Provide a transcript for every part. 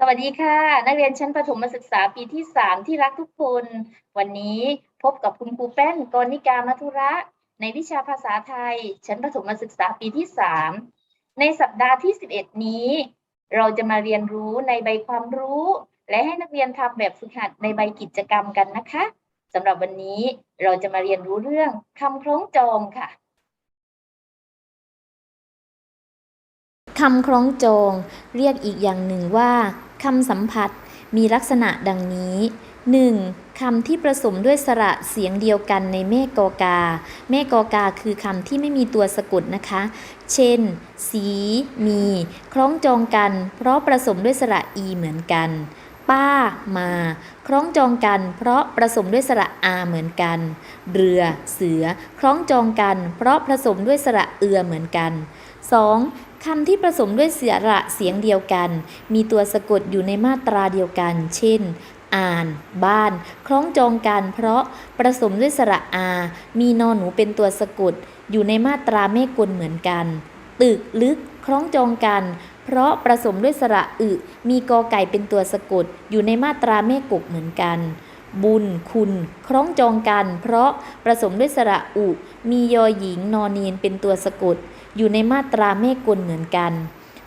สวัสดีค่ะ นักเรียนชั้นประถมศึกษาปีที่ 3 ที่รักทุกคน วันนี้พบกับคุณครูแป้นกรณิกามัทุระ ในวิชาภาษาไทย ชั้นประถมศึกษาปีที่ 3 ในสัปดาห์ที่ 11 นี้ เราจะมาเรียนรู้ในใบความรู้ และให้นักเรียนทำแบบฝึกหัดในใบกิจกรรมกันนะคะสำหรับวันนี้เราจะมาเรียนรู้เรื่องคำคล้องจองค่ะคำคล้องจองเรียกอีกอย่างหนึ่งว่า คำสัมผัสมีลักษณะดังนี้ 1. คำที่ผสมด้วยสระเสียงเดียวกันในแม่กอกาแม่กอกาคือคำที่ไม่มีตัวสะกดนะคะ เช่น สี มี คล้องจองกัน เพราะผสมด้วยสระอีเหมือนกัน ป้า มา คล้องจองกัน เพราะผสมด้วยสระอาเหมือนกัน เรือ เสือ คล้องจองกัน เพราะผสมด้วยสระเอือเหมือนกัน 2. คำที่ผสมด้วยเสียระเสียงเดียวกัน มีตัวสะกดอยู่ในมาตราเดียวกัน เช่น อ่าน บ้าน คล้องจองกัน เพราะผสมด้วยสระอา มีนอนหนูเป็นตัวสะกด อยู่ในมาตราแม่กลเหมือนกัน ตึกลึก คล้องจองกัน เพราะผสมด้วยสระอึ มีกอไก่เป็นตัวสะกด อยู่ในมาตราแม่กกเหมือนกันบุญ คุณ คล้องจองกัน เพราะผสมด้วยสระอุ มียอหญิงนอนเนียนเป็นตัวสะกด อยู่ในมาตราแม่กลเหมือนกัน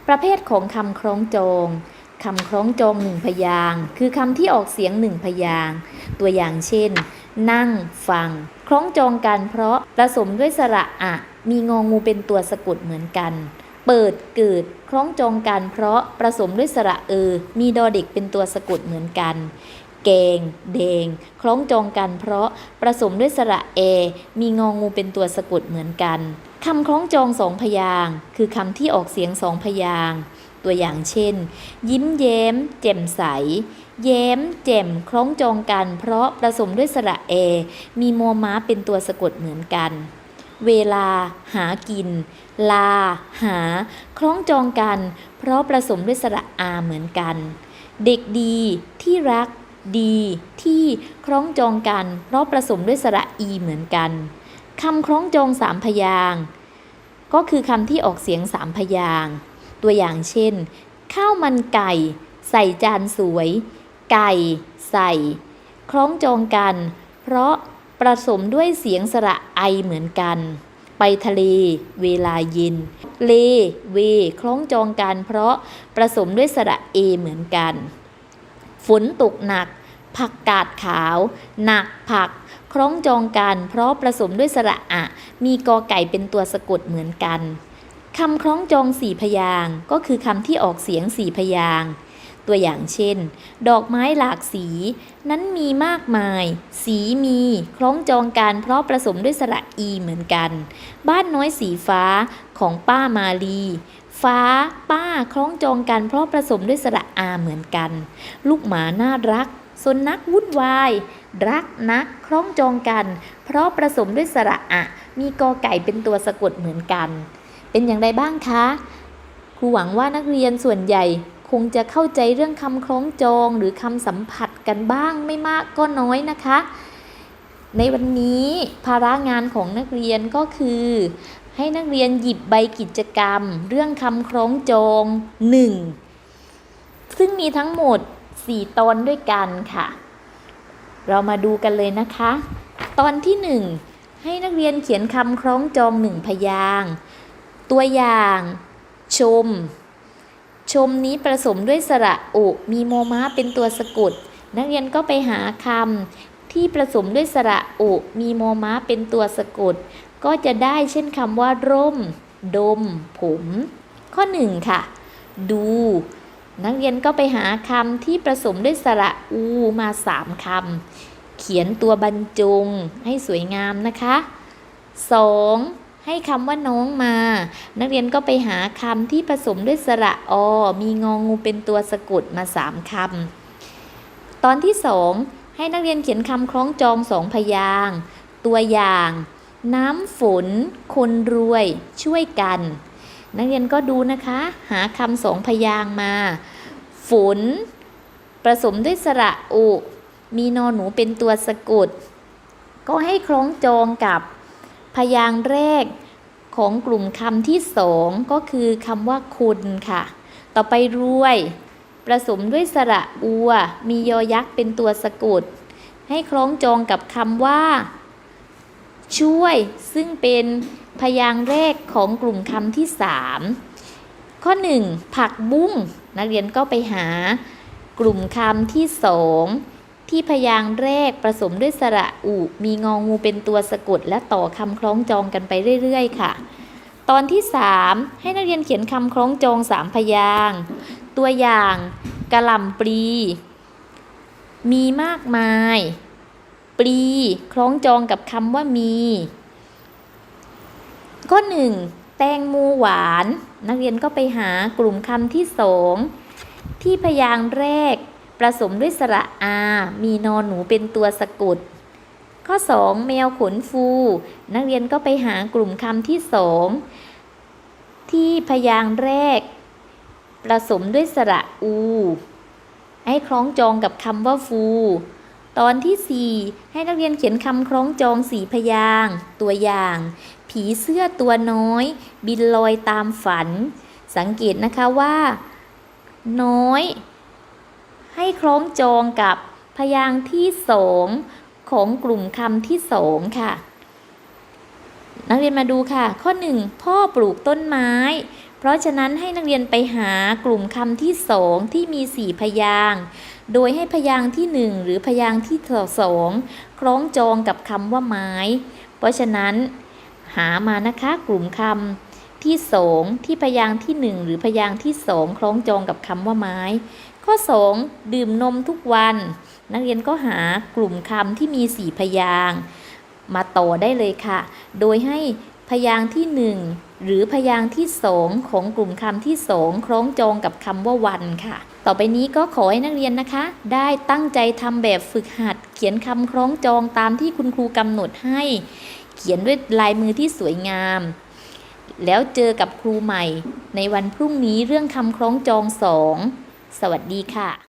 ประเภทของคำคล้องจองคำคล้องจองหนึ่งพยางค์คือคำที่ออกเสียงหนึ่งพยางค์ตัวอย่างเช่น นั่ง ฟัง คล้องจองกันเพราะผสมด้วยสระอะ มีงองูเป็นตัวสะกดเหมือนกัน เปิดเกิด คล้องจองกันเพราะผสมด้วยสระเออ มีดอเด็กเป็นตัวสะกดเหมือนกันแกงแดง คล้องจองกันเพราะผสมด้วยสระเอ มีงองูเป็นตัวสะกดเหมือนกัน คำคล้องจองสองพยางค์คือคำที่ออกเสียงสองพยางค์ตัวอย่างเช่น ยิ้มแย้ม แจ่มใสแย้ม แจ่มคล้องจองกัน เพราะผสมด้วยสระเอ มีโมม้าเป็นตัวสะกดเหมือนกัน เวลา หากิน ลา หา คล้องจองกัน เพราะผสมด้วยสระอาเหมือนกัน เด็กดี ที่รัก ดี ที่คล้องจองกัน เพราะผสมด้วยสระอีเหมือนกัน คำคล้องจองสามพยางก็คือคำที่ออกเสียงสามพยาง ตัวอย่างเช่น ข้าวมันไก่ ใส่จานสวย ไก่ ใส่ คล้องจองกัน เพราะผสมด้วยเสียงสระไอเหมือนกัน ไปทะเล เวลาเย็น เล เว คล้องจองกัน เพราะผสมด้วยสระเอเหมือนกัน ฝนตกหนัก ผักกาดขาว หนักผัก คล้องจองกัน เพราะผสมด้วยสระอะ มีกอไก่เป็นตัวสะกดเหมือนกันคำคล้องจองสี่พยางก็คือคำที่ออกเสียงสี่พยางตัวอย่างเช่น ดอกไม้หลากสี นั้นมีมากมาย สีมีคล้องจองกันเพราะผสมด้วยสระอีเหมือนกัน บ้านน้อยสีฟ้าของป้ามาลี ฟ้า ป้าคล้องจองกันเพราะผสมด้วยสระอาเหมือนกัน ลูกหมาน่ารัก สนนักวุ่นวาย รักนักคล้องจองกัน เพราะผสมด้วยสระอะมีกอไก่เป็นตัวสะกดเหมือนกัน เป็นอย่างไรบ้างคะ ครูหวังว่านักเรียนส่วนใหญ่คงจะเข้าใจเรื่องคำคล้องจองหรือคำสัมผัสกันบ้างไม่มากก็น้อยนะคะ ในวันนี้ภาระงานของนักเรียนก็คือ ให้นักเรียนหยิบใบกิจกรรม เรื่องคำคล้องจอง 1 ซึ่งมีทั้งหมด 4 ตอนด้วยกันค่ะ เรามาดูกันเลยนะคะ ตอนที่ 1 ให้นักเรียนเขียนคำคล้องจองหนึ่งพยางค์ตัวอย่าง ชม ชมนี้ผสมด้วยสระอุมีโมม้าเป็นตัวสะกด นักเรียนก็ไปหาคำที่ผสมด้วยสระอุมีโมม้าเป็นตัวสะกด ก็จะได้เช่นคำว่า ร่ม ดม ผม ข้อ 1 ค่ะ ดู นักเรียนก็ไปหาคำที่ผสมด้วยสระอูมาสามคำ เขียนตัวบรรจงให้สวยงามนะคะ 2. ให้คำว่าน้องมา นักเรียนก็ไปหาคำที่ผสมด้วยสระอ มีงองูเป็นตัวสะกดมาสามคำ ตอนที่ 2 ให้นักเรียนเขียนคำคล้องจองสองพยาง ตัวอย่าง น้ำฝน คนรวย ช่วยกัน นักเรียนก็ดูนะคะ หาคำสองพยางมา ฝนผสมด้วยสระอุ มีนอหนูเป็นตัวสะกดก็ให้คล้องจองกับพยางแรกของกลุ่มคำที่สองก็คือคำว่าคุณค่ะ ต่อไปรวยผสมด้วยสระอัว มียอยักษ์เป็นตัวสะกดให้คล้องจองกับคำว่า ช่วยซึ่งเป็นพยางค์แรกของกลุ่มคำที่สามข้อ 1 ผักบุ้งนักเรียนก็ไปหากลุ่มคำที่สองที่พยางค์แรกผสมด้วยสระอุ มีงองูเป็นตัวสะกด และต่อคำคล้องจองกันไปเรื่อยๆ ค่ะ ตอนที่ 3 ให้นักเรียนเขียนคำคล้องจองสามพยางค์ตัวอย่างกระลำปลีมีมากมาย ปลีคล้องจองกับคำว่ามี ข้อ 1 แตงโมหวาน นักเรียนก็ไปหากลุ่มคำที่สองที่พยางค์แรกผสมด้วยสระอา มีนอนหนูเป็นตัวสะกด ข้อ 2 แมวขนฟู นักเรียนก็ไปหากลุ่มคำที่สองที่พยางค์แรกผสมด้วยสระอู ให้คล้องจองกับคำว่าฟู ตอนที่ 4 ให้นักเรียนเขียนคำคล้องจองสีพยาง ตัวอย่าง ผีเสื้อตัวน้อย บินลอยตามฝัน สังเกตนะคะว่า น้อย ให้คล้องจองกับพยางที่สองของกลุ่มคำที่สองค่ะ นักเรียนมาดูค่ะ ข้อ 1 พ่อปลูกต้นไม้ เพราะฉะนั้นให้นักเรียนไปหากลุ่มคำที่สองที่มีสี่พยางค์โดยให้พยางค์ที่หนึ่งหรือพยางค์ที่สองคล้องจองกับคำว่าไม้ เพราะฉะนั้น หามานะคะกลุ่มคำที่สองที่พยางค์ที่หนึ่งหรือพยางค์ที่สองคล้องจองกับคำว่าไม้ ข้อ2ดื่มนมทุกวัน นักเรียนก็หากลุ่มคำที่มีสี่พยางค์มาต่อได้เลยค่ะ โดยให้พยางค์ที่หนึ่ง หรือพยางค์ที่สองของกลุ่มคำที่สองคล้องจองกับคำว่าวันค่ะ ต่อไปนี้ก็ขอให้นักเรียนนะคะ ได้ตั้งใจทำแบบฝึกหัด เขียนคำคล้องจองตามที่คุณครูกำหนดให้ เขียนด้วยลายมือที่สวยงาม แล้วเจอกับครูใหม่ ในวันพรุ่งนี้เรื่องคำคล้องจองสองสวัสดีค่ะ